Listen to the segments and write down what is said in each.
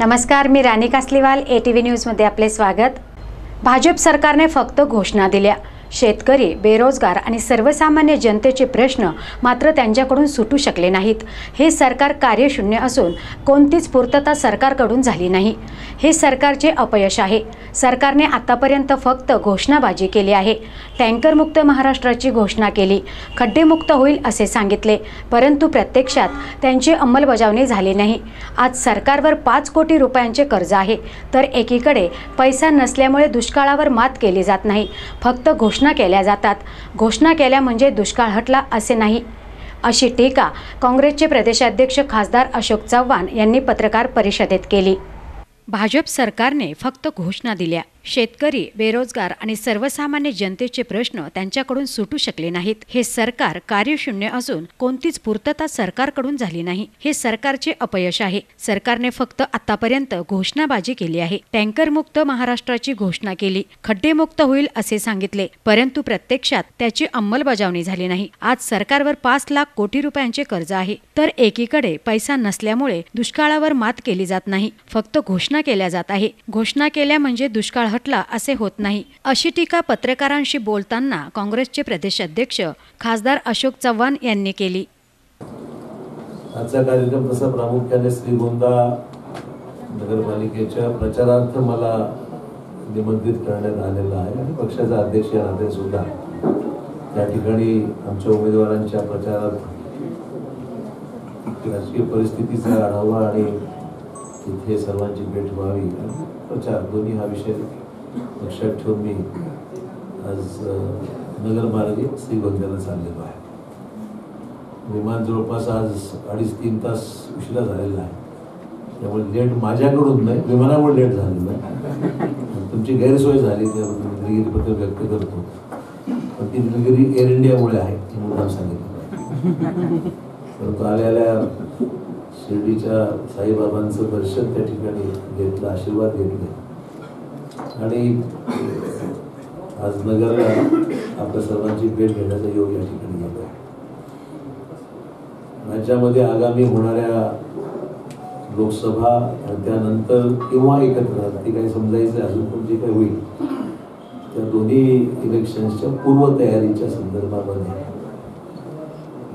नमस्कार मी Rani Kasliwal A T V न्यूजमध्ये आपले स्वागत. भाजप सरकारने फक्त घोषणा दिल्या. शेतकरी बेरोजगार आणि सर्वसामान्य जनतेचे प्रश्न मात्र त्यांच्याकडून सुटू शकले नाहीत. हे सरकार कार्यशून्य असून कोणतीच पूर्तता सरकारकडून झाली नाही. हे सरकारचे अपयश आहे. सरकारने आतापर्यंत फक्त घोषणाबाजी केली आहे. टँकरमुक्त महाराष्ट्राची घोषणा केली. खड्डेमुक्त होईल असे सांगितले. परंतु प्रत्यक्षात त्यांची अंमलबजावणी झाली नाही. आज सरकारवर पाच कोटी रुपयांचे कर्ज आहे. तर एकीकडे पैसा नसल्यामुळे दुष्काळावर मात केली जात नाही. फक्त घोषणा घोषणा केल्या जातात. घोषणा केल्या म्हणजे दुष्काळ हटला असे नाही. अशी टीका काँग्रेसचे प्रदेशाध्यक्ष खासदार अशोक चव्हाण यांनी पत्रकार परिषदेत केली. भाजप सरकारने फक्त घोषणा दिल्या. शेतकरी बेरोजगार आणि सर्वसामान्य जनतेचे प्रश्न त्यांच्याकडून सुटू शकले नाहीत. हे सरकार कार्यशून्य असून कोणतीच पूर्तता सरकारकडून झाली नाही. हे सरकारचे अपयश आहे. सरकारने फक्त आतापर्यंत घोषणाबाजी केली आहे. टँकरमुक्त महाराष्ट्राची घोषणा केली. खड्डेमुक्त होईल असे सांगितले. परंतु प्रत्यक्षात त्याची अंमलबजावणी झाली नाही. आज सरकारवर पाच लाख कोटी रुपयांचे कर्ज आहे. तर एकीकडे पैसा नसल्यामुळे दुष्काळावर मात केली जात नाही. फक्त घोषणा केल्या जात आहे. घोषणा केल्या म्हणजे दुष्काळ हटला असे होत नाही. अशी टीका पत्रकारांशी बोलताना काँग्रेसचे प्रदेशाध्यक्ष खासदार अशोक चव्हाण यांनी केली. आजचा कार्यक्रम तसा प्रामुख्याने श्रीगोंदा नगरपालिकेच्या प्रचारार्थ मला निमंत्रित करण्यात आलेला आहे आणि पक्षाचा अध्यक्ष या नात्याने सुद्धा. त्या ठिकाणी आमच्या उमेदवारांच्या प्रचारात राजकीय परिस्थितीचा आढावा आणि तिथे सर्वांची भेट व्हावी प्रचार दोन्ही हा विषय लक्षात ठेवून मी आज अ, नगरमार्गे श्रीगोंद्याला चाललेलो आहे. विमान जवळपास आज अडीच तीन तास उशिरा झालेला आहे. त्यामुळे लेट माझ्याकडून नाही विमानामुळे लेट झालेलं आहे. तुमची गैरसोय झाली त्याबद्दल मी दिलगिरीबद्दल व्यक्त करतो. पण ती दिलगिरी एअर इंडियामुळे आहे हे सांगितलं. परंतु आल्या शिर्डीच्या साईबाबांचं दर्शन त्या ठिकाणी घेतलं आशीर्वाद घेतले. आणि आज नगरला आपल्या सर्वांची भेट घेण्याचा योग या ठिकाणी झाला. आहे राज्यामध्ये आगामी होणाऱ्या लोकसभा त्यानंतर किंवा एकत्र ते काही समजायचं अजून पण जे काही होईल त्या दोन्ही इलेक्शन्सच्या पूर्वतयारीच्या संदर्भामध्ये.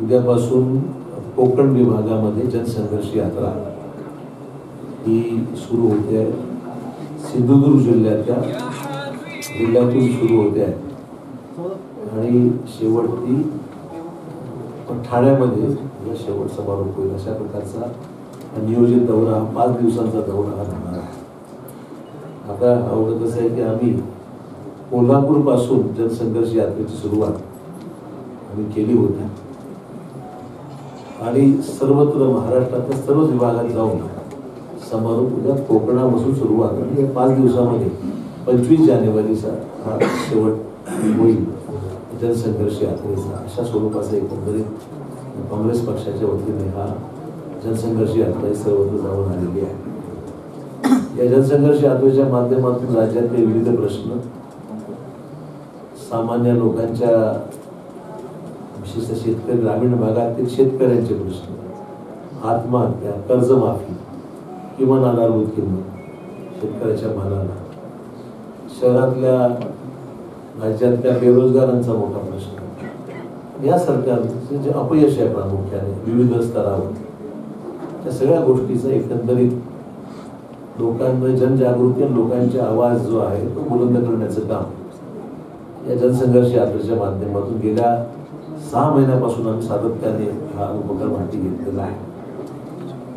उद्यापासून कोकण विभागामध्ये जनसंघर्ष यात्रा ही सुरू होते. सिंधुदुर्ग जिल्ह्याच्या जिल्ह्यातून सुरू होते. आहे आणि शेवटती ठाण्यामध्ये शेवट समारोप होईल. अशा प्रकारचा नियोजित दौरा हा पाच दिवसांचा दौरा हा होणार आहे. आता अवघड कसं आहे की आम्ही कोल्हापूरपासून जनसंघर्ष यात्रेची सुरुवात आम्ही केली होती. आणि सर्वत्र महाराष्ट्रातल्या सर्वच विभागात जाऊन समारोप उद्या कोकणापासून सुरुवात म्हणजे या पाच दिवसामध्ये पंचवीस जानेवारीचा हा शेवट होईल. जनसंघर्ष यात्रेचा. अशा स्वरूपाचा एकंदरीत काँग्रेस पक्षाच्या वतीने हा जनसंघर्ष यात्रा ही सर्वत्र जाऊन आलेली आहे. या जनसंघर्ष यात्रेच्या माध्यमातून राज्यातले विविध प्रश्न सामान्य लोकांच्या विशेषतः शेतकरी ग्रामीण भागातील शेतकऱ्यांचे प्रश्न आत्महत्या कर्जमाफी किमान आधारभूत किंमत शेतकऱ्याच्या मालाला शहरातल्या राज्यातल्या बेरोजगारांचा मोठा प्रश्न. या सरकारचं जे अपयश आहे प्रामुख्याने विविध स्तरावर. त्या सगळ्या गोष्टीचं एकंदरीत लोकांमध्ये जनजागृती आणि लोकांचा आवाज जो आहे तो बुलंद करण्याचं काम या जनसंघर्ष यात्रेच्या माध्यमातून गेल्या सहा महिन्यापासून आम्ही सातत्याने हा उपक्रम हाती घेतलेला आहे.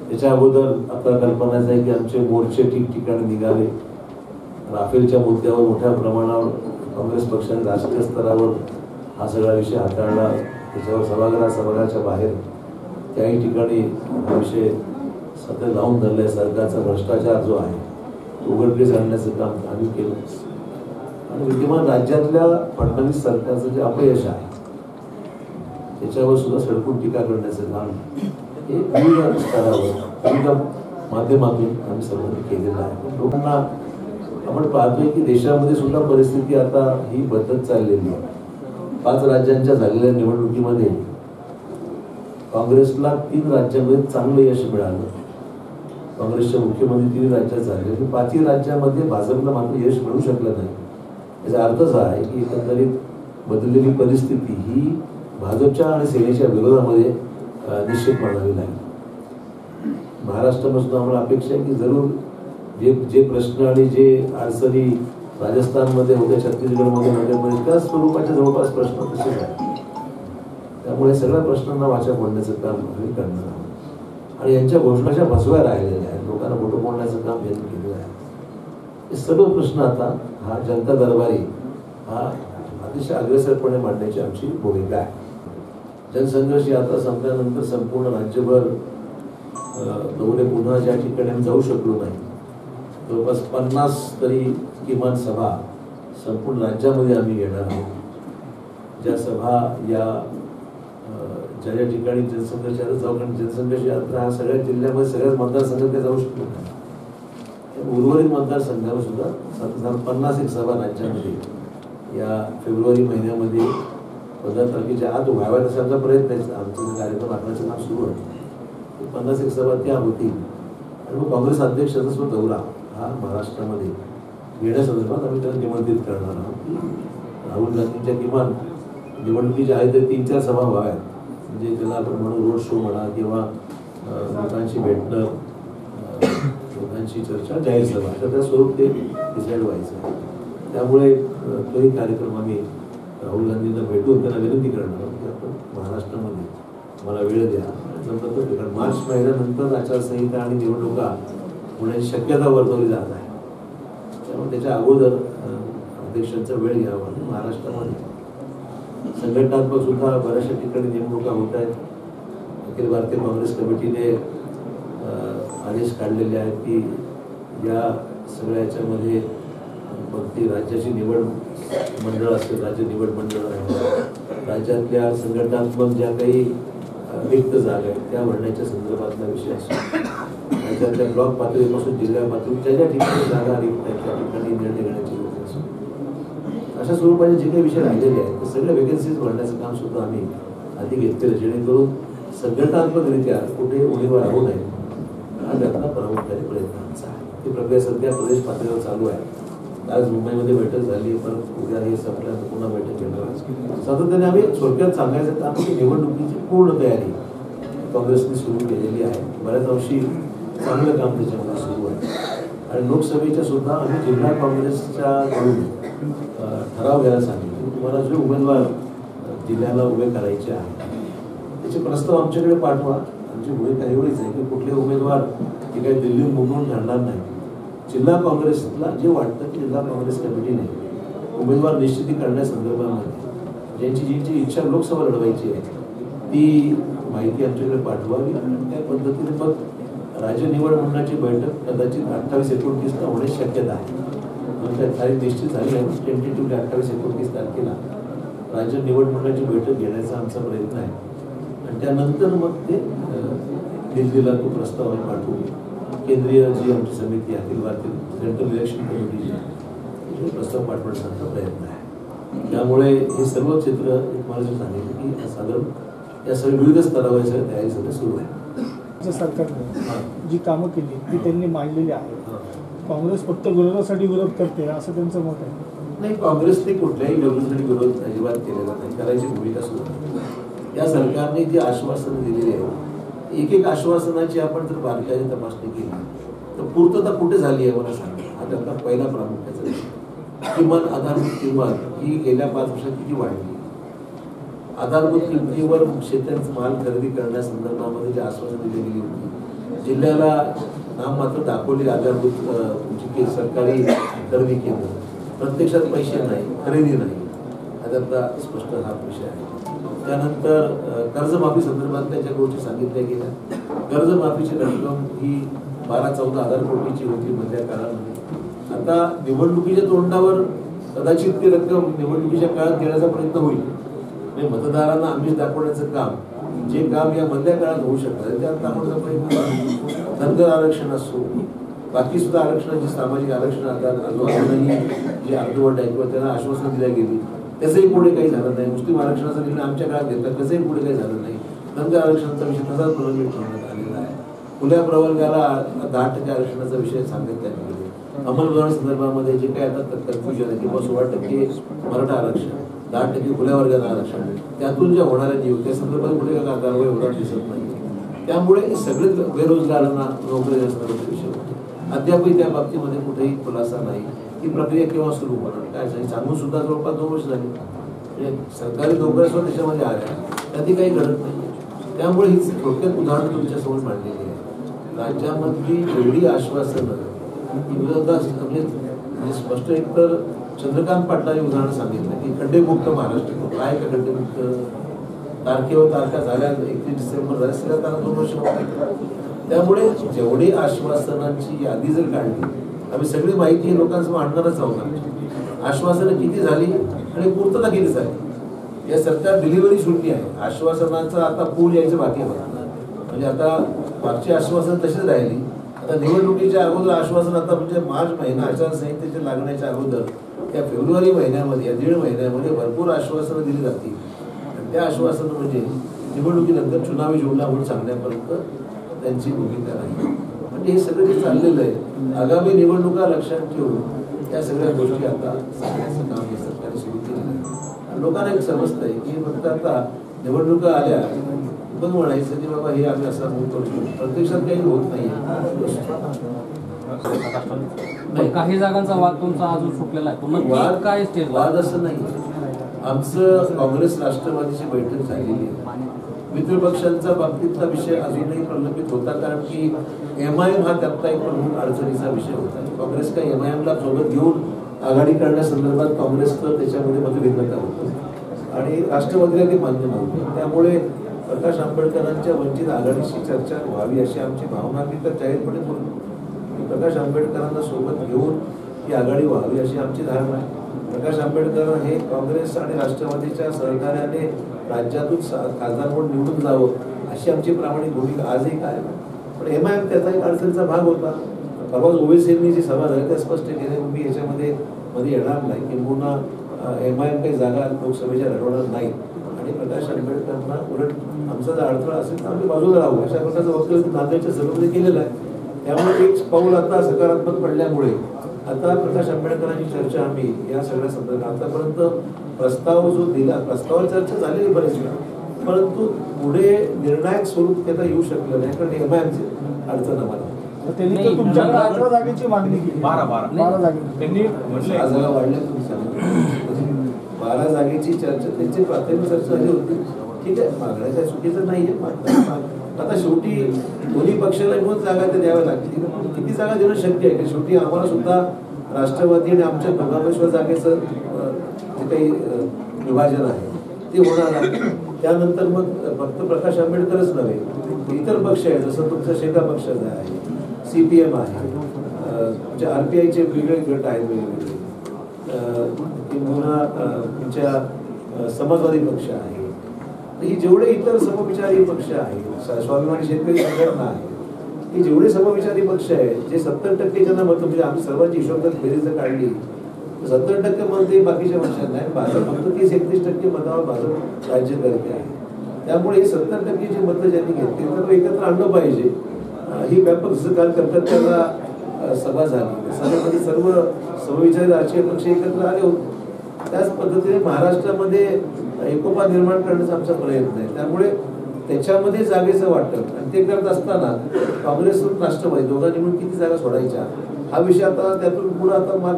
त्याच्या अगोदर आपल्याला कल्पनाच आहे की आमचे मोर्चे ठिकठिकाणी निघाले. राफेलच्या मुद्द्यावर मोठ्या प्रमाणावर काँग्रेस पक्षाने राष्ट्रीय स्तरावर हा सगळा विषय हाताळला. त्याच्यावर सभागृह सभागृहाच्या बाहेर त्याही ठिकाणी हा विषय सतत लावून धरलाय. सरकारचा भ्रष्टाचार जो आहे तो उघडकीस आणण्याचं काम आम्ही केलं आणि विद्यमान राज्यातल्या फडणवीस सरकारचं जे अपयश आहे त्याच्यावर सुद्धा सडकून टीका करण्याचं काम हे विविध स्तरावर विविध माध्यमातून आम्ही सर्वांनी केलेलं आहे. लोकांना आपण पाहतोय की देशामध्ये सुद्धा परिस्थिती आता ही बदलत चाललेली आहे. पाच राज्यांच्या झालेल्या निवडणुकीमध्ये काँग्रेसला तीन राज्यांमध्ये चांगलं यश मिळालं. काँग्रेसच्या मुख्यमंत्री तीन राज्यात झाले. आणि पाचही राज्यामध्ये भाजपला मात्र यश मिळू शकलं नाही. याचा अर्थ असा आहे की एकंदरीत बदललेली परिस्थिती ही भाजपच्या आणि सेनेच्या विरोधामध्ये निश्चित मानावी लागेल. महाराष्ट्रापासून आम्हाला अपेक्षा आहे की जरूर जे जे प्रश्न आणि जे अडचणी राजस्थानमध्ये होत्या छत्तीसगडमध्ये मध्यप्रदेश त्या स्वरूपाचे जवळपास प्रश्न तसेच आहेत. त्यामुळे सगळ्या प्रश्नांना वाचा फोडण्याचं काम आम्ही करणार आहोत. आणि यांच्या घोषणाच्या फसव्या राहिलेल्या आहेत. लोकांना मोठं बोलण्याचं काम यांनी केलेलं आहे. हे सर्व प्रश्न आता हा जनता दरबारी हा अतिशय अग्रेसरपणे मांडण्याची आमची भूमिका आहे. जनसंघर्ष यात्रा संपल्यानंतर संपूर्ण राज्यभर दौरे पुन्हा ज्या ठिकाणी आम्ही जाऊ शकलो नाही. जवळपास पन्नास तरी किमान सभा संपूर्ण राज्यामध्ये आम्ही घेणार आहोत. ज्या सभा या ज्या ज्या ठिकाणी जनसंघर्ष यात्रा जाऊ कारण जनसंघर्ष यात्रा हा सगळ्या जिल्ह्यामध्ये सगळ्याच मतदारसंघात काही जाऊ शकलो नाही. उर्वरित मतदारसंघावर सुद्धा साधारण पन्नास एक सभा राज्यामध्ये या फेब्रुवारी महिन्यामध्ये पंधरा तारखेच्या आत व्हाव्यात तसा आमचा प्रयत्न आहे. आमचं कार्यक्रम आखण्याचं काम सुरू आहे. पन्नास एक सभा त्या होतील. आणि मग काँग्रेस अध्यक्षाचा सुद्धा दौरा हा महाराष्ट्रामध्ये घेण्यासंदर्भात आम्ही त्याला निमंत्रित करणार आहोत. राहुल गांधींच्या किमान निवडणुकीच्या आहे ते तीन चार सभा व्हाव्यात. म्हणजे त्याला आपण म्हणू रोड शो म्हणा किंवा लोकांशी भेटणं लोकांशी चर्चा जाहीर सभा. अशा त्या स्वरूप ते डिसाईड व्हायचं आहे. त्यामुळे तोही कार्यक्रम आम्ही राहुल गांधींना भेटून त्यांना विनंती करणार आहोत की आपण महाराष्ट्रामध्ये मला वेळ द्या. जमलं तर कारण मार्च महिन्यानंतर आचारसंहिता आणि निवडणुका होण्याची शक्यता वर्तवली जात आहे. त्यामुळे त्याच्या अगोदर अध्यक्षांचा वेळ घ्यावा आणि महाराष्ट्रामध्ये संघटनात्मक सुद्धा बऱ्याचशा ठिकाणी नेमणुका होत आहेत. अखिल भारतीय काँग्रेस कमिटीने आदेश काढलेले आहेत की या सगळ्याच्यामध्ये मग ती राज्याची निवड मंडळ असेल राज्य निवड मंडळ आहे. राज्यातल्या संघटनात्मक ज्या काही अं, रिक्त जागा आहेत त्या भरण्याच्या संदर्भातला विषय असतो. राज्यातल्या ब्लॉक पातळीपासून जिल्हा पातळी ज्या ज्या ठिकाणी जागा रिक्त आहेत त्या ठिकाणी निर्णय घेण्याची गरज असतो. अशा स्वरूपाचे जे काही विषय राहिलेले आहेत ते सगळे वेकेन्सीज भरण्याचं काम सुद्धा आम्ही आधी घेतलेलं जेणेकरून संघटनात्मकरित्या कुठे उमेदवार राहू नये. हा त्यातला प्रामुख्याने प्रयत्न आमचा आहे. ती प्रक्रिया सध्या प्रदेश पातळीवर चालू आहे. आज मुंबईमध्ये बैठक झाली परत उद्या हे संपल्यानंतर पुन्हा बैठक घेणार सातत्याने आम्ही थोडक्यात सांगायचं तर आमची निवडणुकीची पूर्ण तयारी काँग्रेसने सुरू केलेली आहे. बऱ्याच अंशी चांगलं काम त्याच्यामध्ये सुरू आहे. आणि लोकसभेच्या सुद्धा आम्ही जिल्हा काँग्रेसच्या कडून ठराव घ्यायला सांगितले. तुम्हाला जे उमेदवार जिल्ह्याला उभे करायचे आहेत त्याचे प्रस्ताव आमच्याकडे पाठवा. आमची भूमिका एवढीच आहे की कुठले उमेदवार ते काही दिल्ली मुंबईहून ठरणार नाही जिल्हा काँग्रेसला जे वाटतं की जिल्हा काँग्रेस कमिटीने उमेदवार निश्चिती करण्यासंदर्भामध्ये ज्यांची जी इच्छा लोकसभा लढवायची आहे ती माहिती आमच्याकडे पाठवावी आणि त्या पद्धतीने मग राज्य निवड मंडळाची बैठक कदाचित अठ्ठावीस एकोणतीसला होण्याची शक्यता आहे. मग त्या तारीख निश्चित झाली आहे. टेंटेटिव्हली अठ्ठावीस एकोणतीस तारखेला राज्य निवड मंडळाची बैठक घेण्याचा आमचा प्रयत्न आहे. आणि त्यानंतर मग ते दिल्लीला तो प्रस्ताव आम्ही पाठवू. केंद्रीय जी आमची समिती आहे अखिल भारतीय सेंट्रल इलेक्शन कमिटीची प्रस्ताव पाठवण्याचा प्रयत्न आहे त्यामुळे हे सर्व चित्र एक मला जे सांगितलं की साधारण या सगळ्या विविध स्तरावर सगळ्या तयारी सगळं सुरू आहे सरकारने. जी कामं केली ती त्यांनी मांडलेली आहेत हां. काँग्रेस फक्त विरोधासाठी विरोध करते असं त्यांचं मत आहे नाही काँग्रेसने कुठल्याही विरोधासाठी विरोध अजिबात केलेला नाही करायची भूमिका सुद्धा नाही. या सरकारने जी आश्वासनं दिलेली आहेत एक एक आश्वासनाची आपण जर बारकाईने तपासणी केली तर पूर्तता कुठे झाली आहे मला सांगा. हा त्यातला पहिला प्रामुख्याचा किमान आधारभूत किंमत ही गेल्या पाच वर्षात किती वाढली? आधारभूत किमतीवर शेतकऱ्यांचा माल खरेदी करण्यासंदर्भामध्ये जी आश्वासन दिली गेली होती जिल्ह्याला नाम मात्र दाखवली आधारभूत तुमची के- सरकारी खरेदी केंद्र. प्रत्यक्षात पैसे नाही खरेदी नाही. हा त्यांचा स्पष्ट हा विषय आहे. त्यानंतर कर्जमाफी संदर्भात त्याच्या गोष्टी सांगितल्या गेल्या. कर्जमाफीची रक्कम ही बारा चौदा हजार कोटीची होती मधल्या काळामध्ये. आता निवडणुकीच्या तोंडावर कदाचित ती रक्कम निवडणुकीच्या काळात देण्याचा प्रयत्न होईल. म्हणजे मतदारांना आम्ही दाखवण्याचं काम जे काम या मधल्या काळात होऊ शकतं त्यात दाखवण्याचा प्रयत्न धनगर आरक्षण असो बाकी सुद्धा आरक्षणाची सामाजिक आरक्षण आता अजूनही जे अर्धवट आहे किंवा त्यांना आश्वासन दिल्या गेली त्याचंही पुढे काही झालं नाही. मुस्लिम आरक्षणाचा निर्णय आमच्या काळात घेतला त्याचंही पुढे काही झालं नाही. धनगर आरक्षणाचा विषय तसाच प्रलंबित ठेवण्यात आलेला आहे. खुल्या प्रवर्गाला दहा टक्के आरक्षणाचा विषय सांगितल्या त्यांनी अंमलबजावणी संदर्भामध्ये जे काही आता कन्फ्युजन आहे किंवा सोळा टक्के मराठा आरक्षण दहा टक्के खुल्या वर्गाचं आरक्षण त्यातून ज्या होणाऱ्या नियुक्त्या संदर्भात कुठे काय कारवाई होणार दिसत नाही. त्यामुळे सगळेच बेरोजगारांना नोकरी देण्याचा विषय होतो. अद्यापही त्या बाबतीमध्ये कुठेही खुलासा नाही. ती प्रक्रिया केव्हा सुरू होणार? काय सांगून सुद्धा जवळपास दोन वर्ष झाली. म्हणजे सरकारी नोकऱ्या सुद्धा त्याच्यामध्ये आल्या. त्यातही काही घडत नाही. त्यामुळे ही थोडक्यात उदाहरण तुमच्यासमोर मांडलेली आहे राज्यामधली एवढी आश्वासनं ही विरोधात म्हणजे स्पष्ट एक तर चंद्रकांत पाटलांनी उदाहरण सांगितलं की खड्डेमुक्त महाराष्ट्र आहे का खड्डेमुक्त तारखेवर तारखा झाल्या एकतीस डिसेंबर झाल्या सगळ्या तारखा दोन वर्ष त्यामुळे जेवढी आश्वासनांची यादी जर काढली आम्ही सगळी माहिती लोकांसमोर आणणारच आहोत आश्वासनं किती झाली आणि पूर्तता किती झाली? या सरकार डिलिव्हरी शून्य आहे. आश्वासनाचा आता पूर यायचं बाकी आहे. म्हणजे आता मागची आश्वासन तशीच राहिली. आता निवडणुकीच्या अगोदर आश्वासन आता म्हणजे मार्च महिना आचारसंहितेच्या लागण्याच्या अगोदर त्या फेब्रुवारी महिन्यामध्ये या दीड महिन्यामध्ये भरपूर आश्वासनं दिली जातील. त्या आश्वासन म्हणजे निवडणुकीनंतर चुनावी जोडला म्हणून सांगण्यापर्यंत त्यांची भूमिका नाही हे सगळं जे चाललेलं आहे आगामी निवडणुका लक्षात ठेवून या सगळ्या गोष्टी आता सांगण्याचं काम हे सरकारने सुरू केलेलं आहे. लोकांना एक समजतंय की फक्त आता निवडणुका आल्या पण म्हणायचं की बाबा हे आम्ही असा मूव करतो प्रत्यक्षात काही होत नाही. काही जागांचा वाद तुमचा अजून सुटलेला आहे. वाद काय वाद असं नाही आमचं काँग्रेस राष्ट्रवादीची बैठक झालेली आहे. मित्रपक्षांचा बाबतीतला विषय अजूनही प्रलंबित होता कारण की एम आय एम हा त्यातला एक प्रमुख अडचणीचा विषय होता. काँग्रेस का एम आय एमला सोबत घेऊन आघाडी करण्यासंदर्भात काँग्रेसचं त्याच्यामध्ये मतभिन्नता होतं. आणि राष्ट्रवादीला ते मान्य नव्हतं. त्यामुळे प्रकाश आंबेडकरांच्या वंचित आघाडीशी चर्चा व्हावी अशी आमची भावना मी तर जाहीरपणे बोललो की प्रकाश आंबेडकरांना सोबत घेऊन ही आघाडी व्हावी अशी आमची धारणा आहे. प्रकाश आंबेडकर हे काँग्रेस आणि राष्ट्रवादीच्या सहकार्याने राज्यातून सा- खासदार म्हणून निवडून जावं अशी आमची प्रामाणिक भूमिका आजही काय पण एम आय एम त्याचा एक अडचणीचा भाग होता. परवाच ओवेसींनी जी सभा झाली त्या स्पष्ट केले मी याच्यामध्ये मध्ये येणार नाही. किंबहुना एम आय एम काही जागा लोकसभेच्या लढवणार नाही. आणि प्रकाश आंबेडकरांना उलट आमचा जर अडथळा असेल तर आम्ही बाजूला राहू. अशा प्रकारचं वक्तव्य नांदेडच्या सभेमध्ये केलेलं आहे. त्यामुळे एक पाऊल आता सकारात्मक पडल्यामुळे आता प्रकाश आंबेडकरांची चर्चा आम्ही या सगळ्या संदर्भात आतापर्यंत प्रस्ताव जो दिला प्रस्तावावर चर्चा झालेली बरेच वेळा. परंतु पुढे निर्णायक स्वरूप त्याला येऊ शकलं नाही कारण एम आय अडचण आम्हाला. त्यांनी नाही, अठरा जागेची मागणी केली. बारा, बारा. बारा जागे. त्यांनी सहा जागा वाढल्या तुम्ही सांगा बारा जागेची चर्चा त्यांची प्राथमिक चर्चा झाली होती. ठीक आहे मागण्या काय चुकीचं नाहीये मागण्या- आता शेवटी दोन्ही पक्षाला मिळून जागा ते द्याव्या लागतील किती जागा देणं शक्य आहे? की शेवटी आम्हाला सुद्धा राष्ट्रवादी आणि आमच्या दोघांपेक्षा जागेचं जे काही विभाजन आहे ते होणार आहे. त्यानंतर मग फक्त प्रकाश आंबेडकरच नव्हे इतर पक्ष आहे जसं तुमचं शेगा पक्षाचा आहे सी पी एम आहे आर पी आयचे वेगळे गट आहेत वेगवेगळे. किंवा तुमच्या समाजवादी पक्ष आहे ही जेवढे इतर समविचारी पक्ष आहेत स्वाभिमानी शेतकरी संघटना आहे ही जेवढे समविचारी पक्ष आहेत जे सत्तर टक्के ज्यांना मत म्हणजे आम्ही सर्वांची हिशोबात बेरीज जर काढली सत्तर टक्के मत हे बाकीच्या पक्षांना आहे भाजप फक्त तीस एकतीस टक्के मतावर भाजप राज्य करते आहे. त्यामुळे हे सत्तर टक्के जे मतं ज्यांनी घेतली तर एकत्र आणलं पाहिजे. ही व्यापक जसं काल कलकत्त्याला सभा झाली. सभेमध्ये सर्व समविचारी राजकीय पक्ष एकत्र आले होते. त्याच पद्धतीने महाराष्ट्रामध्ये एकोपा निर्माण करण्याचा आमचा प्रयत्न आहे. त्यामुळे त्याच्यामध्ये जागेचं वाटप आणि ते करत असताना काँग्रेस राष्ट्रवादी दोघांनी मिळून किती जागा सोडायच्या हा विषय आता त्यातून पुढे आता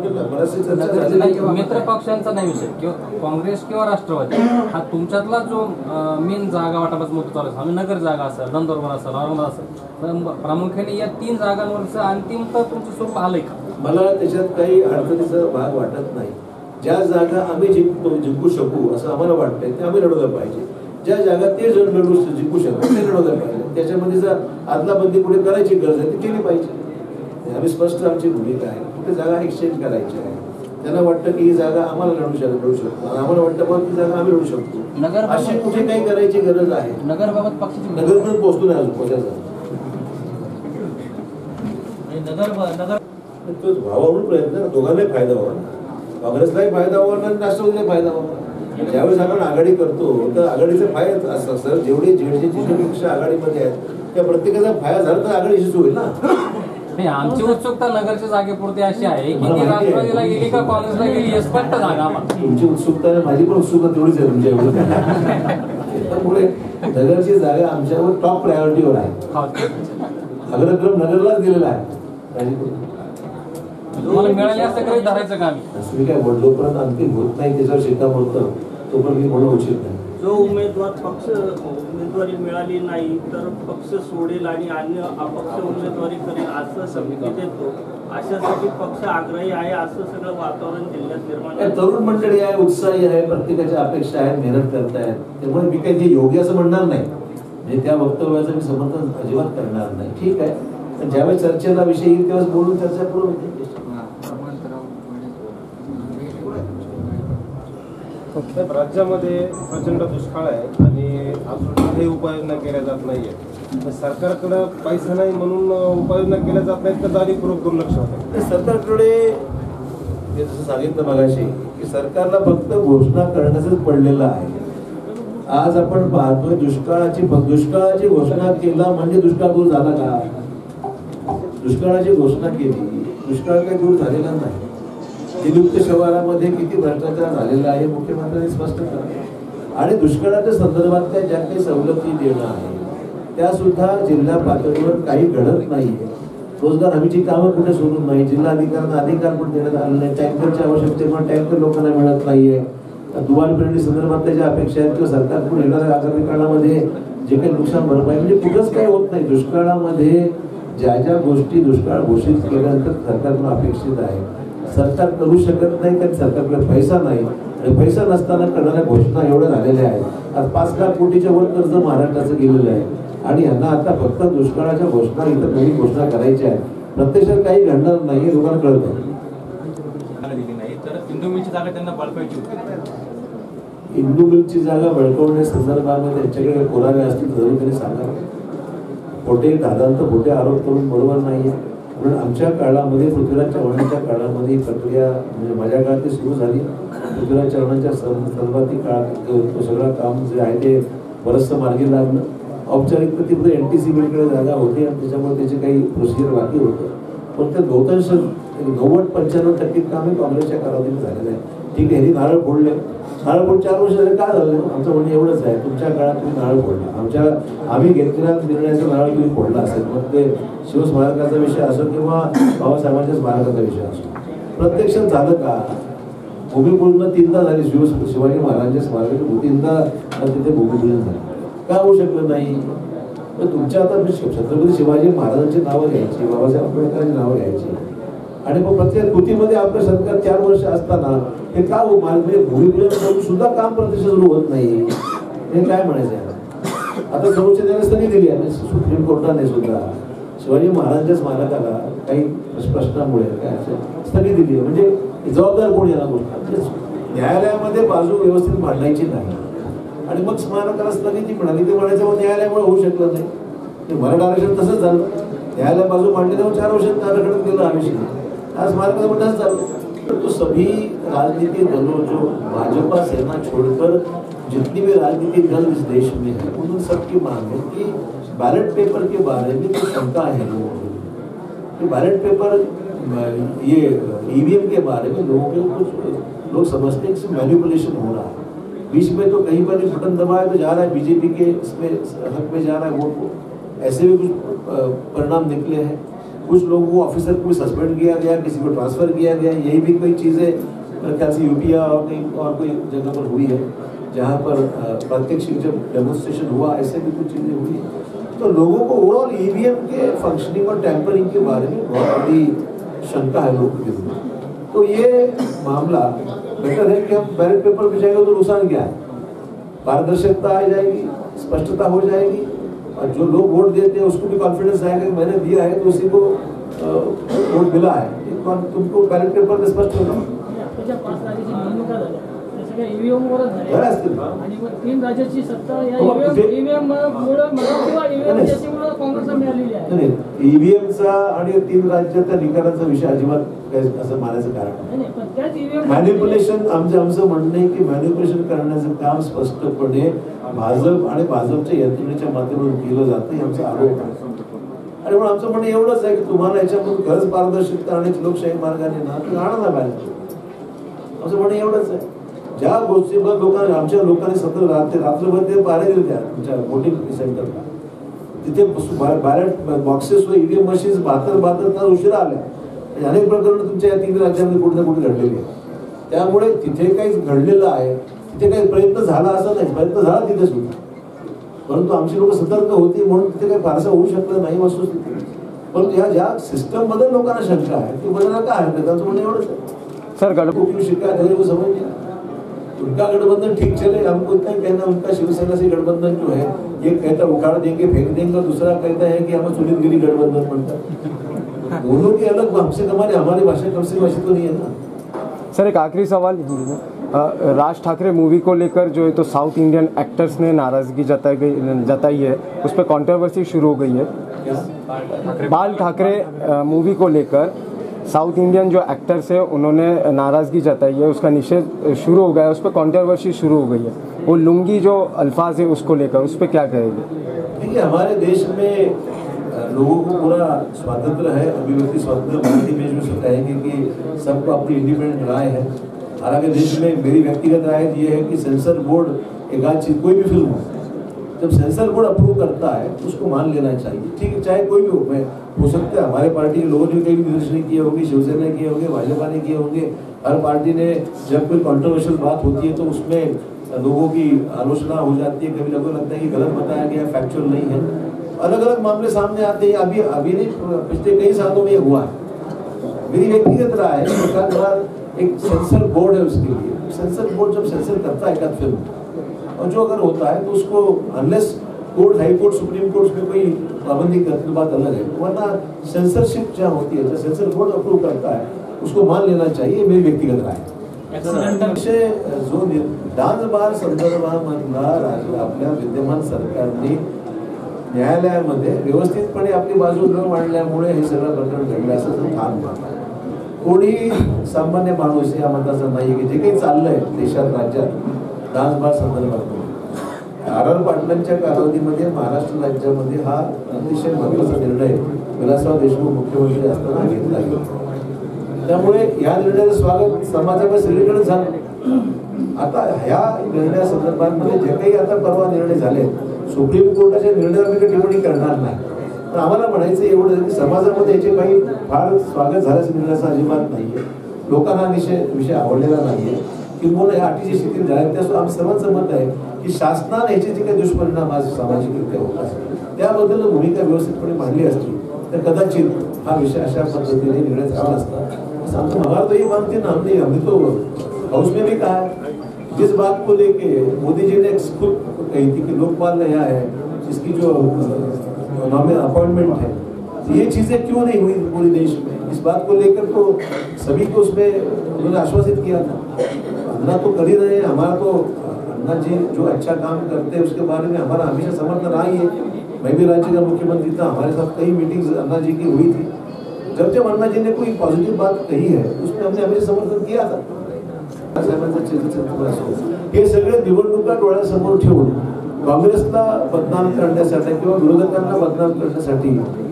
चर्चा आहे. मित्र पक्षांचा नाही विषय. किंवा काँग्रेस किंवा राष्ट्रवादी हा तुमच्यातला जो मेन जागा वाटपाचा मुद्दा चालू आहे. आम्ही नगर जागा असेल नंदुरबार असेल औरंगाबाद असेल तर प्रामुख्याने या तीन जागांवरचं अंतिम तर तुमचं स्वरूप आलंय का? मला त्याच्यात काही अडचणीचा भाग वाटत नाही. ज्या जागा आम्ही जिंकतो जिंकू शकू असं आम्हाला वाटतंय ते आम्ही लढवलं पाहिजे. ज्या जागा ते जण लढू जिंकू शकतो ते लढवलं पाहिजे. त्याच्यामध्ये जर आदलाबंदी पुढे करायची गरज आहे ती केली पाहिजे. आम्ही स्पष्ट आमची भूमिका आहे. कुठे जागा एक्सचेंज करायची आहे. त्यांना वाटतं की ही जागा आम्हाला लढू शकतो लढू शकतो. आम्हाला वाटतं पण ती जागा आम्ही लढू शकतो. नगर अशी कुठे काही करायची गरज आहे? नगरबाबत पक्षाची नगरपर्यंत पोहोचतो नाही अजून पोहोचायचं नगर नगर तो व्हावा म्हणून प्रयत्न. दोघांनाही फायदा व्हावा काँग्रेसलाही फायदा व्हावा आणि राष्ट्रवादीलाही फायदा व्हावा ज्यावेळेस आपण आघाडी करतो तर आघाडीचे फायदे असतात सर. जेवढे जेवढे जिल्हे पक्ष आघाडीमध्ये आहेत त्या प्रत्येकाचा फायदा झाला तर आघाडी यशस्वी होईल ना. नाही आमची उत्सुकता नगरच्या जागेपुरती अशी आहे की ती. राष्ट्रवादीला गेली का काँग्रेसला गेली हे स्पष्ट सांगा आम्हाला. तुमची उत्सुकता माझी पण उत्सुकता तेवढीच आहे तुमच्या एवढं. त्यामुळे नगरची जागा आमच्यावर टॉप प्रायोरिटीवर आहे. हो. अग्रक्रम नगरलाच गेलेला आहे. तुम्हाला मिळाले असं काही धरायचं का आम्ही असं मी काय बोललो जोपर्यंत अंतिम होत नाही त्याच्यावर शिक्कामोर्तब तोपर्यंत मी म्हणू उचित नाही. जो उमेदवार पक्ष उमेदवारी मिळाली नाही तर पक्ष सोडेल आणि अन्य अपक्ष उमेदवारी करेल असं संकेत येतो अशासाठी पक्ष आग्रही आहे असं सगळं वातावरण जिल्ह्यात निर्माण. तरुण मंडळी आहे उत्साही आहे प्रत्येकाच्या अपेक्षा आहेत मेहनत करतायत त्यामुळे मी काही ते योग्य असं म्हणणार नाही. म्हणजे त्या वक्तव्याचं मी समर्थन अजिबात करणार नाही. ठीक आहे. पण ज्यावेळेस चर्चेला विषय येईल त्यावेळेस बोलून चर्चा करू साहेब, राज्यामध्ये प्रचंड दुष्काळ आहे आणि अजून काही उपाययोजना केल्या जात नाहीये तर सरकारकडं पैसा नाही म्हणून उपाययोजना केल्या जात नाहीत तर जाणीवपूर्वक दुर्लक्ष होतं तर सरकारकडे ते जसं सांगितलं मगाशी की सरकारला फक्त घोषणा करण्याचंच पडलेलं आहे. आज आपण पाहतोय दुष्काळाची दुष्काळाची घोषणा केला म्हणजे दुष्काळ दूर झाला का? दुष्काळाची घोषणा केली दुष्काळ काही दूर झालेला नाही. निलुप्त शहरामध्ये किती भ्रष्टाचार झालेला आहे मुख्यमंत्र्यांनी स्पष्ट करा. आणि दुष्काळाच्या संदर्भातल्या ज्या काही सवलती देणं आहे त्या सुद्धा जिल्हा पातळीवर काही घडत नाहीये. रोजगार हमीची कामं कुठे सोडून नाही जिल्हा अधिकाऱ्यांना अधिकार पण देण्यात आले नाही टँकरच्या आवश्यकतेमुळे टँकर लोकांना मिळत नाहीये. दुवाल पेरणी संदर्भातल्या ज्या अपेक्षा आहेत किंवा सरकारकडून येणाऱ्या आगामी काळामध्ये जे काही नुकसान भरपाई म्हणजे कुठंच काही होत नाही. दुष्काळामध्ये ज्या ज्या गोष्टी दुष्काळ घोषित केल्यानंतर सरकारकडून अपेक्षित आहे. सरकार करू शकत नाही कारण सरकारकडे पैसा नाही. आणि पैसा नसताना करणाऱ्या घोषणा एवढ्या झालेल्या आहेत. आज पाच लाख कोटीच्या वर कर्ज महाराष्ट्राचं गेलेलं आहे. आणि यांना आता फक्त दुष्काळाच्या घोषणा इतर नवीन घोषणा करायच्या आहेत प्रत्यक्षात काही घडणार नाही हे लोकांना कळत. आहे नाही. हिंदू मिलची जागा बळकवण्या संदर्भामध्ये त्यांच्याकडे पुरावे असतील तरी त्यांनी सांगा खोटे दादांत खोटे आरोप करून बरोबर नाहीये. म्हणून आमच्या काळामध्ये पृथ्वीराज चव्हाणांच्या काळामध्ये ही प्रक्रिया म्हणजे माझ्या काळात ती सुरू झाली. पृथ्वीराज चव्हाणांच्या सं- काळात तो सगळं काम जे आहे ते बरंचसं मार्गी लागलं. औपचारिक तर तिकडे एन टी सी बीकडे जागा होती आणि त्याच्यामुळे त्याचे काही प्रोसिजर बाकी होतं. पण ते बहुतांश नव्वद पंच्याण्णव टक्के काम हे काँग्रेसच्या कालावधीत झालेलं आहे. ठीक आहे हे नारळ फोडले. नारळ फोड चार वर्ष झाले काय झालं? आमचं म्हणणं एवढंच आहे तुमच्या काळात तुम्ही नारळ फोडला. आमच्या आम्ही घेतलेल्या निर्णयाचा नारळ तुम्ही फोडला असेल मग ते शिवस्मारकाचा विषय असो किंवा बाबासाहेबांच्या स्मारकाचा विषय असो. प्रत्यक्षात झालं का? भूमिपूजन तीनदा झाली शिव शिवाजी महाराजांच्या स्मारकाची तीनदा तिथे भूमिपूजन झालं. का होऊ शकलं नाही? तुमच्या आता छत्रपती शिवाजी महाराजांची नावं घ्यायची बाबासाहेब आंबेडकरांची नावं घ्यायची. आणि मग प्रत्येक कृतीमध्ये आपलं सरकार चार वर्ष असताना हे का हो मार्ग भूमिपूजन करून सुद्धा काम प्रत्यक्ष सुरू होत नाही हे काय म्हणायचं आहे आता सर्वोच्च न्यायालय स्थगित दिली आहे. सुप्रीम कोर्टाने सुद्धा. शिवाजी महाराजांच्या स्मारकाला काही प्रश्नामुळे काय असं स्थगित दिली आहे. म्हणजे जबाबदार कोण याला गोष्ट न्यायालयामध्ये बाजू व्यवस्थित मांडायची नाही. आणि मग स्मारकाला स्थगिती म्हणाली ते म्हणायचं मग न्यायालयामुळे होऊ शकलं नाही. ते मराठा आरक्षण तसंच झालं. न्यायालय बाजू मांडली तेव्हा चार वर्षात आरक्षण गेलं आम्ही शिकलो आज स्मारकाला पण तसंच झालं. तो सभी राजनीतिक दलों जो भाजपा सेना छोड़कर जितनी भी राजनीतिक दल इस देश में है, उन सबकी मांग है कि बैलेट पेपर के बारे में जो शंका है लोगों को, कि बैलेट पेपर, ये ईवीएम के बारे में लोगों के कुछ, लोग समझते हैं कि मैनिपुलेशन हो रहा है। बीच में तो कहीं पर बटन दबाया तो जा रहा है, बीजेपी के इसमें हक में जा रहा है वोट को ऐसे भी कुछ परिणाम निकले हैं। कुछ लोगों को ऑफिसर को सस्पेंड किया गया, किसी को ट्रांसफ़र किया गया, यही भी कोई चीज़ें मेरे ख्याल से यूपी और कहीं और कोई जगह पर हुई है, जहाँ पर प्रत्यक्ष जब डेमोन्स्ट्रेशन हुआ, ऐसे भी कुछ चीज़ें हुई तो लोगों को ओवरऑल ईवीएम के फंक्शनिंग और टैंपरिंग के बारे में बहुत बड़ी शंका है लोगों के में तो ये मामला बेटर है कि हम बैलेट पेपर पे जाएँगे तो नुकसान क्या है? पारदर्शकता आ जाएगी, स्पष्टता हो जाएगी जो लोग वोट देते हैं उसको भी कॉन्फिडेंस आएगा कि मैंने दिया है तो उसी को वोट मिला है। तुमको बैलेट पेपर स्पष्ट होगा। असतील आणि तीन नाही. ईव्हीएमचा आणि राज्याच्या निकालाचा विषय अजिबात काही असं मानायचं कारण EVM मॅनिप्युलेशन आमचं आमचं म्हणणं आहे की मॅनिप्युलेशन करण्याचं काम स्पष्टपणे भाजप आणि भाजपच्या यंत्रणेच्या माध्यमातून केलं जातं हे आमचा आरोप आहे. आणि म्हणून आमचं म्हणणं एवढंच आहे की तुम्हाला याच्यामधून खरंच पारदर्शकता आणि लोकशाही मार्गाने ना तर आणा ना बाहेर आमचं म्हणणं एवढंच आहे. ज्या गोष्टीवर लोकांना आमच्या लोकांनी सतत रात्री रात्रभर ते पारे दिले त्या तुमच्या वोटिंग सेंटरला तिथे बॅलेट बॉक्सेस व ईव्हीएम मशीन्स बहात्तर बहात्तर तास उशिरा आल्या. आणि अनेक प्रकरण तुमच्या या तीन राज्यांमध्ये कुठे ना कुठे घडलेली आहे त्यामुळे तिथे काही घडलेलं आहे. तिथे काही प्रयत्न झाला असं नाही. प्रयत्न झाला तिथे सुद्धा परंतु आमची लोक सतर्क होती म्हणून तिथे काही फारसं होऊ शकलं नाही वस्तुस्थिती परंतु ह्या ज्या सिस्टम मध्ये लोकांना शंका आहे ते बदलणार काय हरकत? आमचं म्हणणं एवढंच आहे. सर क्योंकि शिकायत है वो उनका गठबंधन ठीक चले? हमको इतना कहना उनका शिवसेना से गठबंधन जो है ये कहता उखाड़ देंगे फेंक देंगे दूसरा कहता है कि हमें सुनील गिरी गठबंधन बनता दोनों की अलग हमसे हमारे हमारी भाषा कम से भाषा तो नहीं. है ना सर एक आखिरी सवाल. हिंदी में राज ठाकरे मूवी को लेकर जो है तो साउथ इंडियन एक्टर्स ने नाराज़गी जताई गई, जताई है। उस पर कंट्रोवर्सी शुरू हो गई है। बाल ठाकरे मूवी को लेकर साउथ इंडियन जो एक्टर्स है, उन्होंने नाराज़गी जताई है। उसका निषेध शुरू हो गया है। उस पर कंट्रोवर्सी शुरू हो गई है। वो लुंगी जो अल्फाज है, उसको लेकर, उस पर क्या कहेंगे? देखिए, हमारे देश में लोगों को पूरा स्वतंत्र है। अभिव्यक्ति स्वातंत्र में से कहेंगे कि सबको अपनी इंडिपेंडेंट राय है। हालाँकि देश में मेरी व्यक्तिगत राय ये है कि सेंसर बोर्ड एक चीज़ कोई भी फ़िल्म हो, जब सेंसर बोर्ड अप्रूव करता है, उसको मान लेना चाहिए। ठीक है, चाहे कोई भी हो, मैं, हो सकता है हमारे पार्टी के लोगों ने कई निर्देश किए होंगे, शिवसेना ने किए होंगे, भाजपा ने किए होंगे। हर पार्टी ने जब कोई कॉन्ट्रोवर्शियल बात होती है तो उसमें लोगों की आलोचना हो जाती है। कभी लोगों को लगता है कि गलत बताया गया फैक्चुअल नहीं है। अलग अलग मामले सामने आते हैं। अभी अभी नहीं, पिछले कई सालों में हुआ है। मेरी व्यक्तिगत राय, सरकार एक सेंसर बोर्ड है उसके लिए। सेंसर बोर्ड जब सेंसर करता है एक फ़िल्म और जो अगर होता है तो उसको unless court high court supreme court में कोई पाबंदी करती तो बात अलग है वरना सेंसरशिप जहाँ होती है? जो सेंसर बोर्ड अप्रूव करता है उसको मान लेना चाहिए मेरी व्यक्तिगत राय जो नि- बार संदर्भामधला आपल्या विद्यमान सरकारने न्यायालयामध्ये व्यवस्थितपणे आपली बाजू न मांडल्यामुळे हे सगळं प्रकरण घडलं असं तर ठाम आहे. कोणी सामान्य माणूस या मताचा नाही की जे काही चाललंय देशात राज्यात डान्स बार संदर्भात आर आर पाटलांच्या कालावधीमध्ये महाराष्ट्र राज्यामध्ये हा अतिशय महत्त्वाचा निर्णय विलासराव देशमुख मुख्यमंत्री असताना घेतला त्यामुळे या निर्णयाचं स्वागत समाजामध्ये सगळीकडे झालं. आता ह्या निर्णयासंदर्भामध्ये म्हणजे जे काही आता परवा निर्णय झाले सुप्रीम कोर्टाच्या निर्णयावर मी टिप्पणी करणार नाही. तर आम्हाला म्हणायचं एवढं की समाजामध्ये याचे काही फार स्वागत झाल्याचं निर्णयाचा अजिबात नाहीये. लोकांना विषय विषय आवडलेला नाहीये. किंबहुना या अटीची शिथिल झाली त्यासुद्धा आमचं सर्वांचं मत आहे की शासनाने याचे जे काही दुष्परिणाम आज सामाजिकरित्या होत आहेत त्याबद्दल भूमिका व्यवस्थितपणे मांडली असती तर कदाचित हा विषय अशा पद्धतीने निर्णय झाला असता. असं आमचं तो ये मानते ना हमने हमने तो हाउस में भी कहा है जिस बात को लेके मोदी जी ने खुद कही थी कि लोकपाल नया है जिसकी जो नाम अपॉइंटमेंट है। तो ये चीज़ें क्यों नहीं हुई पूरे देश में? इस बात को लेकर तो सभी को उसमें उन्होंने आश्वासित किया था। अन्ना तो कर ही रहे हैं, हमारा तो अन्ना जी जो अच्छा काम करते हैं, उसके बारे में हमारा हमेशा समर्थन रहा ही है। मैं भी राज्य का मुख्यमंत्री था, हमारे साथ कई मीटिंग्स अन्ना जी की हुई थी। जब जब अन्ना जी ने कोई पॉजिटिव बात कही है, उसमें हमने हमेशा समर्थन किया था। हे सगळे निवडणुका डोळ्यासमोर ठेवून। काँग्रेसला बदनाम करण्यासाठी किंवा विरोधकांना बदनाम करण्यासाठी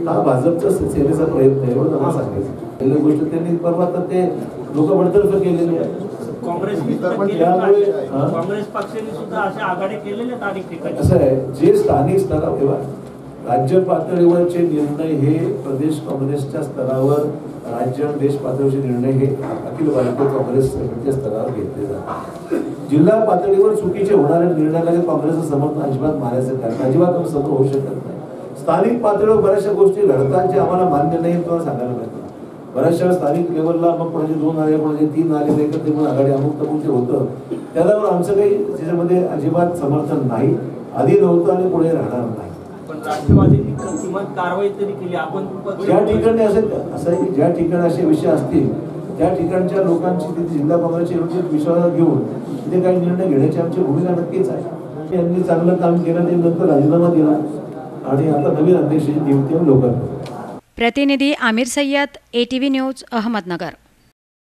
हा भाजपचा सेनेचा प्रयत्न आहे एवढं मला सांगायचं. पहिली गोष्ट त्यांनी परवा तर ते लोक बडतर्फ केलेली आहे आहे. असं जे स्थानिक स्तरावर तेव्हा राज्य पातळीवरचे निर्णय हे प्रदेश काँग्रेसच्या स्तरावर राज्य आणि देश पातळीवरचे निर्णय हे अखिल भारतीय काँग्रेस समितीच्या स्तरावर घेतले जातात. जिल्हा पातळीवर चुकीचे होणाऱ्या निर्णयाला काँग्रेसचं समर्थन अजिबात मानायचं कारण अजिबात समोर होऊ शकत नाही. स्थानिक पातळीवर बऱ्याचशा गोष्टी घडतात जे आम्हाला मान्य नाही तुम्हाला सांगायला पाहिजे बऱ्याचशा स्थानिक लेवलला मग कोणाचे दोन आले कोणाचे तीन आले एकत्र म्हणून आघाडी अमुक तमुक जे होतं. त्याच्यावर आमचं काही त्याच्यामध्ये अजिबात समर्थन नाही आधी नव्हतं आणि पुढे राहणार नाही. ज्या ठिकाणी असे असं आहे की ज्या ठिकाणी असे विषय असतील त्या ठिकाणच्या लोकांची तिथे जिल्हा काँग्रेसचे योग्य विश्वासात घेऊन तिथे काही निर्णय घेण्याची आमची भूमिका नक्कीच आहे. यांनी चांगलं काम केलं ते नंतर राजीनामा दिला आणि आता नवीन अध्यक्षाची नियुक्ती लोकांना. प्रतिनिधी Aamir Sayyed A T news Ahmednagar.